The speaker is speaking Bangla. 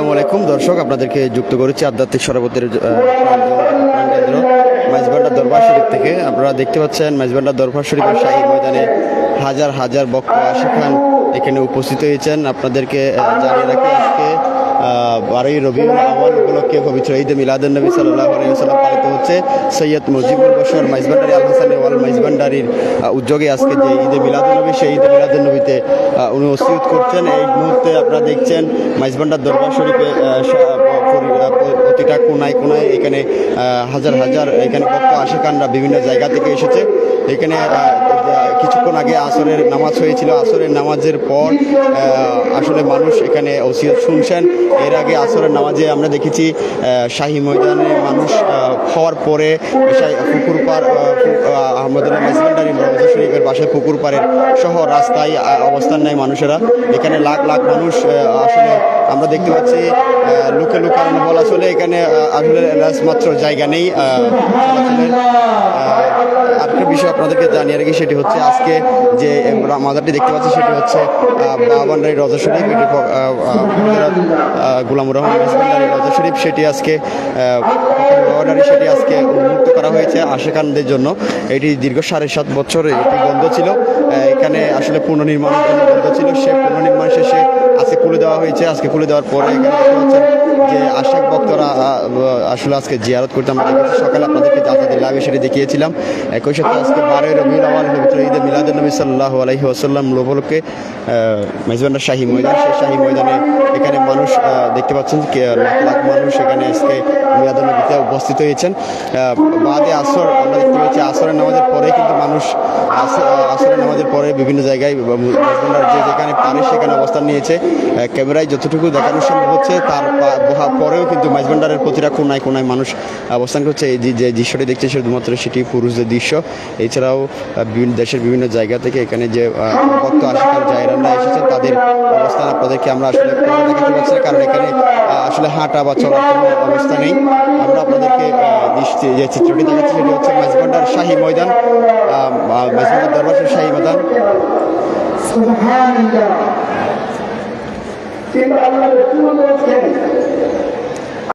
আসসালামু আলাইকুম। দর্শক, আপনাদেরকে যুক্ত করেছি আধ্যাত্মিক সরবতের কেন্দ্র দরবার শরীফ থেকে। আপনারা দেখতে পাচ্ছেন মাইজবান্ডার দরবার শরীফের শাহী ময়দানে হাজার হাজার বক্তা আশিখান এখানে উপস্থিত হয়েছেন। আপনাদেরকে জানিয়ে রাখি বারোই রবিউল আওয়াল উপলক্ষে পবিত্র ঈদে মিলাদুল নবী সাল্লাহ আলাইসাল্লাম পালিত হচ্ছে সৈয়দ মুজিবুল বশর মাইজবান্ডারি আল হাসান ওয়াল মাইজবান্ডারির উদ্যোগে আজকে যে ঈদে মিলাদুল নবী, সেই ঈদে মিলাদুল নবীতে উনি ওসিয়ত করছেন। এই মুহূর্তে আপনারা দেখছেন মাইজবান্ডার দরবার শরীফে প্রতিটা কোনায় কোনায় এখানে হাজার হাজার এখানে ভক্ত আশেকানরা বিভিন্ন জায়গা থেকে এসেছে। এখানে কিছুক্ষণ আগে আসরের নামাজ হয়েছিল। আসরের নামাজের পর আসলে মানুষ এখানে ওসিয়ত শুনছেন। এর আগে আসরের নামাজে আমরা দেখেছি শাহী ময়দানে মানুষ আহ, খাওয়ার পরে পুকুর আহ, আহমদুল্লাহ মেসমেন্টারি শরীফের পাশে পুকুর পাড়ের সহ রাস্তায় অবস্থান নেয় মানুষেরা। এখানে লাখ লাখ মানুষ আসলে আমরা দেখতে পাচ্ছি লোকে লোকারণ্য বলা আসলে এখানে আসলে মাত্র জায়গা নেই বিষয় আপনাদেরকে জানিয়ে রাখি সেটি হচ্ছে আজকে যে মাজারটি দেখতে পাচ্ছি সেটি হচ্ছে বাবান্ডারি রজা শরীফ, এটি গুলামুর রহমান মেজবান্ডারি রজা শরীফ, সেটি আজকে বাবান্ডারি সেটি আজকে উন্মুক্ত করা হয়েছে আশেখানদের জন্য। এটি দীর্ঘ সাড়ে সাত বছর এটি বন্ধ ছিল। এখানে আসলে পুনর্নির্মাণের জন্য বন্ধ ছিল। সে পুনর্নির্মাণ শেষে আজকে খুলে দেওয়া হয়েছে। আজকে খুলে দেওয়ার পরে এখানে দেখতে যে আশাক ভক্তরা আসলে আজকে জিয়ারত করতে আমরা দেখেছি। সকালে আপনাদেরকে যা যা লাভে সেটি দেখিয়েছিলাম। একই সাথে আজকে বারোই রবিউল ঈদে মিলাদুল নবী সাল্লাহ আলহি আসাল্লাম উপলক্ষে মেজবান্ডার শাহী ময়দান। সেই শাহী ময়দানে এখানে মানুষ দেখতে পাচ্ছেন লাখ লাখ মানুষ এখানে আজকে মিলাদুল নবীতে উপস্থিত হয়েছেন। বাদে আসর, আমরা দেখতে পাচ্ছি আসরের নামাজের পরে কিন্তু মানুষ আসরের আসরের নামাজের পরে বিভিন্ন জায়গায় যে যেখানে পারে সেখানে অবস্থান নিয়েছে ক্যামেরায় যতটুকু দেখানো সম্ভব হচ্ছে, তার পরেও কিন্তু মাইজবান্ডারের প্রতিটা কোনায় কোনায় মানুষ অবস্থান করছে। এই যে- দৃশ্যটি দেখছে শুধুমাত্র সেটি পুরুষদের দৃশ্য। এছাড়াও বিভিন্ন দেশের বিভিন্ন জায়গা থেকে এখানে যে ভক্ত আশিকার জায়রানরা এসেছেন, তাদের অবস্থান আপনাদেরকে আমরা আসলে কারণ এখানে আসলে হাঁটা বা চলার কোনো অবস্থা নেই। আমরা যে চিত্রটি দেখাচ্ছি সেটি হচ্ছে মাইজবান্ডার শাহী ময়দান আহ, দরবাসের শাহী ময়দান। কিন্তু আল্লাহ